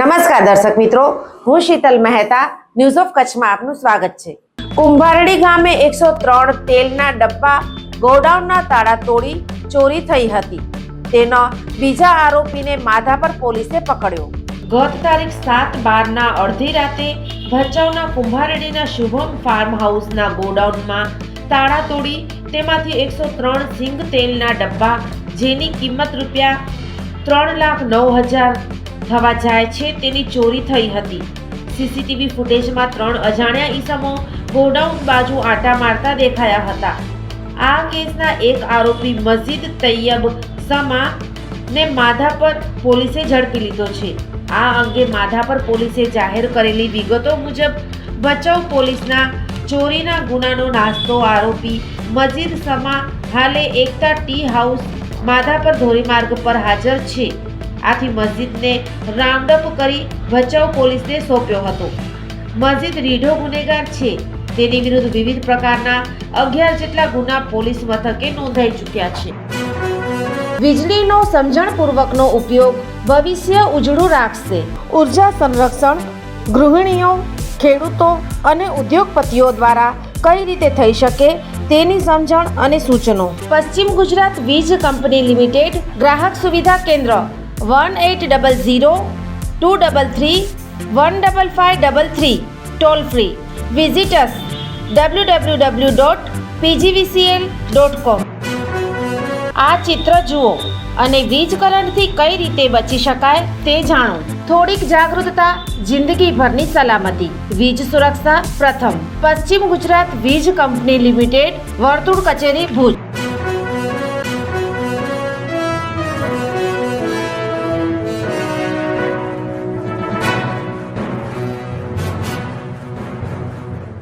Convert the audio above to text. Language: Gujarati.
નમસ્કાર દર્શક મિત્રો, હું શીતલ મહેતા ન્યૂઝ ઓફ કચ્છમાં આપનું સ્વાગત છે. કુંભારડી ગામે એકસો ત્રણ તેલના ડબ્બા ગોડાઉનના તાળા તોડી ચોરી થઈ હતી. તેનો બીજા આરોપીને માધાપર પોલીસે પકડ્યો. ગત તારીખ સાત બારના અડધી રાતે ભચાઉના કુંભારડીના શુભમ ફાર્મ હાઉસના ગોડાઉનમાં તાળા તોડી તેમાંથી એકસો ત્રણ સિંગ તેલના ડબ્બા, જેની કિંમત રૂપિયા ત્રણ લાખ નવ હજાર થવા જાય છે, તેની ચોરી થઈ હતી. સીસીટીવી ફૂટેજમાં ત્રણ અજાણ્યા ઈસમો ગોડાઉન બાજુ આટા મારતા દેખાયા હતા. આ કેસના એક આરોપી મસ્જિદ તૈયબ સમા ને માધાપર પોલીસે ઝડપી લીધો છે. આ અંગે માધાપર પોલીસે જાહેર કરેલી વિગતો મુજબ, ભચાઉ પોલીસના ચોરીના ગુનાનો નાસ્તો આરોપી મસ્જિદ સમા હાલે એકતા ટી હાઉસ માધાપર ધોરીમાર્ગ પર હાજર છે. આથી મસ્જિદને રાઉન્ડઅપ કરી ભચાઉ પોલીસને સોંપ્યો હતો. મસ્જિદ રીઢો ગુનેગાર છે. તેની વિરુદ્ધ વિવિધ પ્રકારના અગિયાર જેટલા ગુના પોલીસ મથકે નોંધાઈ ચૂક્યા છે. વીજળીનો સમજણપૂર્વકનો ઉપયોગ ભવિષ્ય ઉજળું રાખશે. ઊર્જા સંરક્ષણ, ગૃહિણીઓ, ખેડૂતો અને ઉદ્યોગપતિઓ દ્વારા કઈ રીતે થઈ શકે તેની સમજણ અને સૂચનો. પશ્ચિમ ગુજરાત વીજ કંપની લિમિટેડ ગ્રાહક સુવિધા કેન્દ્ર. One eight double zero two double three one double five double three toll free visitors W W W dot PGVCL dot com આ ચિત્ર જુઓ અને વીજ કરંટથી કઈ રીતે બચી શકાય તે જાણો. થોડીક જાગૃતતા, જિંદગીભરની સલામતી. વીજ સુરક્ષા પ્રથમ. પશ્ચિમ ગુજરાત વીજ કંપની લિમિટેડ, વર્તુળ કચેરી ભુજ.